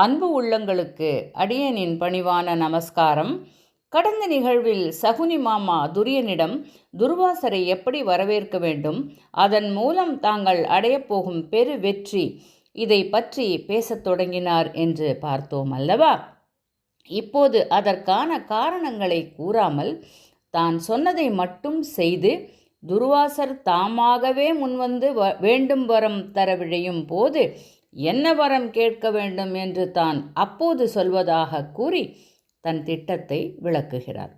அன்பு உள்ளங்களுக்கு அடியனின் பணிவான நமஸ்காரம். கடந்த நிகழ்வில் சகுனி மாமா துரியனிடம் துர்வாசரை எப்படி வரவேற்க வேண்டும்? அதன் மூலம் தாங்கள் அடையப்போகும் பெரு வெற்றி இதை பற்றி பேசத் தொடங்கினார் என்று பார்த்தோம் அல்லவா? இப்போது அதற்கான காரணங்களை கூறாமல் தான் சொன்னதை மட்டும் செய்து துர்வாசர் தாமாகவே முன்வந்து வ வேண்டும் வரம் தர விழையும் போது என்ன வரம் கேட்க வேண்டும் என்று தான் அப்போது சொல்வதாக கூறி தன் திட்டத்தை விளக்குகிறார்.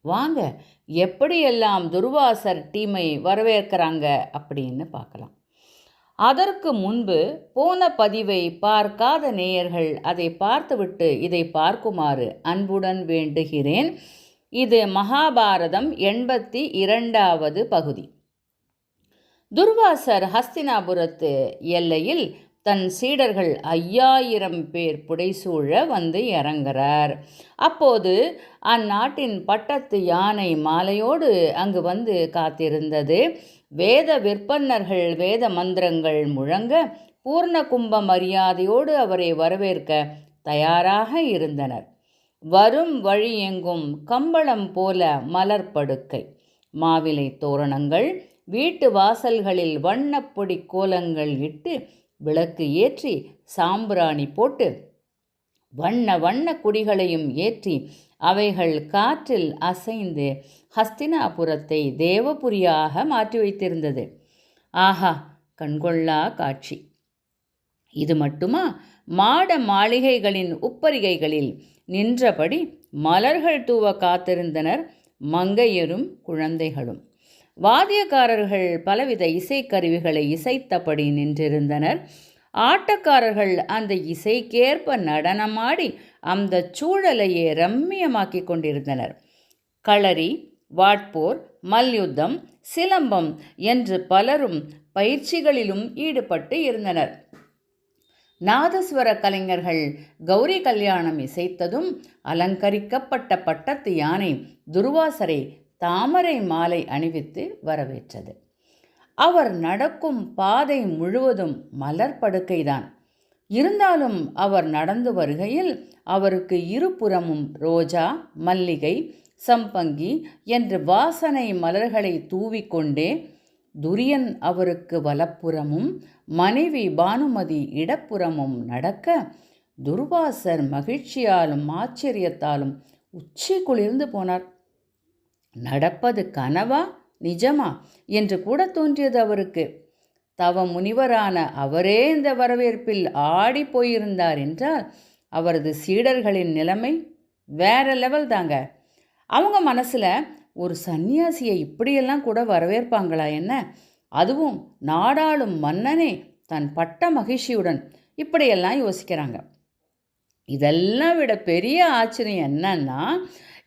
வாங்க எப்படியெல்லாம் துர்வாசர் டீமை வரவேற்கிறாங்க அப்படின்னு பார்க்கலாம். அதற்கு முன்பு போன பதிவை பார்க்காத நேயர்கள் அதை பார்த்துவிட்டு இதை பார்க்குமாறு அன்புடன் வேண்டுகிறேன். இது மகாபாரதம் எண்பத்தி இரண்டாவது பகுதி. துர்வாசர் ஹஸ்தினாபுரத்து எல்லையில் தன் சீடர்கள் ஐயாயிரம் பேர் புடைசூழ வந்து இறங்குறார். அப்போது அந்நாட்டின் பட்டத்து யானை மாலையோடு அங்கு வந்து காத்திருந்தது. வேத விற்பன்னர்கள் வேத மந்திரங்கள் முழங்க பூர்ண கும்ப மரியாதையோடு அவரை வரவேற்க தயாராக இருந்தனர். வரும் வழி எங்கும் கம்பளம் போல மலர்படுக்கை மாவிலை தோரணங்கள் வீட்டு வாசல்களில் வண்ணப்பொடி கோலங்கள் இட்டு விளக்கு ஏற்றி சாம்பிராணி போட்டு வண்ண வண்ண குடிகளையும் ஏற்றி அவைகள் காற்றில் அசைந்து ஹஸ்தினாபுரத்தை தேவபுரியாக மாற்றி வைத்திருந்தது. ஆஹா கண்கொள்ளா காட்சி. இது மட்டுமா? மாட மாளிகைகளின் உப்பரிகைகளில் நின்றபடி மலர்கள் தூவ காத்திருந்தனர் மங்கையரும் குழந்தைகளும். வாத்தியக்காரர்கள் பலவித இசைக்கருவிகளை இசைத்தபடி நின்றிருந்தனர். ஆட்டக்காரர்கள் அந்த இசைக்கேற்ப நடனமாடி அந்த சூழலையே ரம்மியமாக்கி கொண்டிருந்தனர். களரி வாட்போர் மல்யுத்தம் சிலம்பம் என்று பலரும் பயிற்சிகளிலும் ஈடுபட்டு இருந்தனர். நாதஸ்வர கலைஞர்கள் கௌரி கல்யாணம் இசைத்ததும் அலங்கரிக்கப்பட்ட பட்டத்து யானை துர்வாசரை தாமரை மாலை அணிவித்து வரவேற்றது. அவர் நடக்கும் பாதை முழுவதும் மலர் படுக்கைதான். இருந்தாலும் அவர் நடந்து வருகையில் அவருக்கு இருபுறமும் ரோஜா மல்லிகை சம்பங்கி என்று வாசனை மலர்களை தூவிக்கொண்டே துரியன் அவருக்கு வலப்புறமும் மனைவி பானுமதி இடப்புறமும் நடக்க துர்வாசர் மகிழ்ச்சியாலும் ஆச்சரியத்தாலும் உச்சி குளிர்ந்து போனார். நடப்பது கனவா நிஜமா? என்று கூட தோன்றியது அவருக்கு. தவ முனிவரான அவரே இந்த வரவேற்பில் ஆடி போயிருந்தார் என்றால் அவரது சீடர்களின் நிலைமை வேற லெவல் தாங்க. அவங்க மனசில் ஒரு சன்னியாசியை இப்படியெல்லாம் கூட வரவேற்பாங்களா என்ன? அதுவும் நாடாளும் மன்னனே தன் பட்ட மகிழ்ச்சியுடன் இப்படியெல்லாம் யோசிக்கிறாங்க. இதெல்லாம் விட பெரிய ஆச்சரியம் என்னன்னா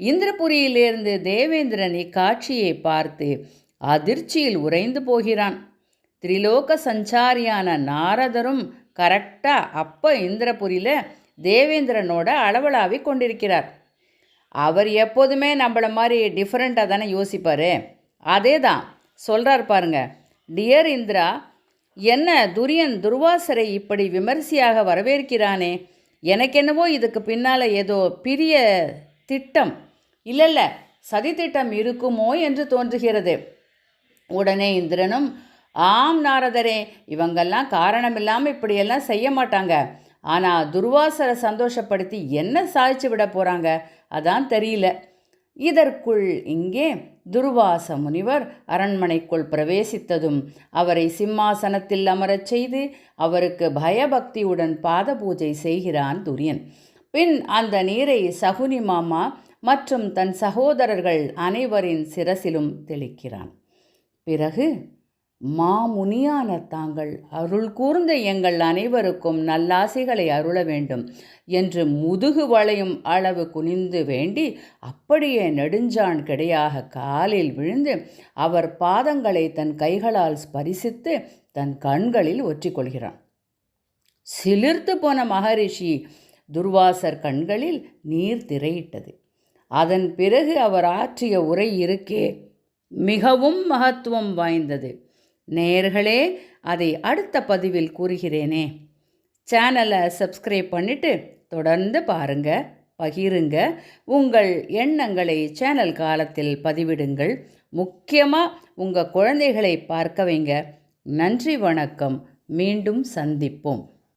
இந்திரபுரியிலிருந்து தேவேந்திரன் இக்காட்சியை பார்த்து அதிர்ச்சியில் உறைந்து போகிறான். திரிலோக சஞ்சாரியான நாரதரும் கரெக்டாக அப்போ இந்திரபுரியில் தேவேந்திரனோட அளவலாவி கொண்டிருக்கிறார். அவர் எப்போதுமே நம்மள மாதிரி டிஃப்ரெண்ட்டாக தானே யோசிப்பார். அதே தான் சொல்கிறார் பாருங்க டியர் இந்திரா என்ன துரியன் துர்வாசரை இப்படி விமரிசையாக வரவேற்கிறானே? எனக்கென்னவோ இதுக்கு பின்னால் ஏதோ பிரிய திட்டம் இல்லை இல்லை இருக்குமோ என்று தோன்றுகிறது. உடனே இந்திரனும் ஆம் நாரதரே இவங்கெல்லாம் காரணமில்லாமல் இப்படியெல்லாம் செய்ய மாட்டாங்க. ஆனால் துர்வாசரை சந்தோஷப்படுத்தி என்ன சாதிச்சு விட போகிறாங்க அதான் தெரியல. இதற்குள் இங்கே துர்வாச முனிவர் அரண்மனைக்குள் பிரவேசித்ததும் அவரை சிம்மாசனத்தில் அமரச் செய்து அவருக்கு பயபக்தியுடன் பாத பூஜை செய்கிறான் துரியன். பின் அந்த நீரை சகுனி மாமா மற்றும் தன் சகோதரர்கள் அனைவரின் சிரசிலும் தெளிக்கிறான். பிறகு மாமுனியான தாங்கள் அருள் கூர்ந்த எங்கள் அனைவருக்கும் நல்லாசைகளை அருள வேண்டும் என்று முதுகு வளையும் அளவு குனிந்து வேண்டி அப்படியே நெடுஞ்சான் கிடையாக காலில் விழுந்து அவர் பாதங்களை தன் கைகளால் ஸ்பரிசித்து தன் கண்களில் ஒற்றிக்கொள்கிறான். சிலிர்த்து போன மகரிஷி துர்வாசர் கண்களில் நீர் திரையிட்டது. அதன் பிறகு அவர் ஆற்றிய உரை இருக்கே. மிகவும் மகத்துவம் வாய்ந்தது. நேர்களே அதை அடுத்த பதிவில் கூறுகிறேனே. சேனலை சப்ஸ்கிரைப் பண்ணிவிட்டு தொடர்ந்து பாருங்கள் பகிருங்க. உங்கள் எண்ணங்களை சேனல் காலத்தில் பதிவிடுங்கள். முக்கியமாக உங்கள் குழந்தைகளை பார்க்க வைங்க. நன்றி வணக்கம். மீண்டும் சந்திப்போம்.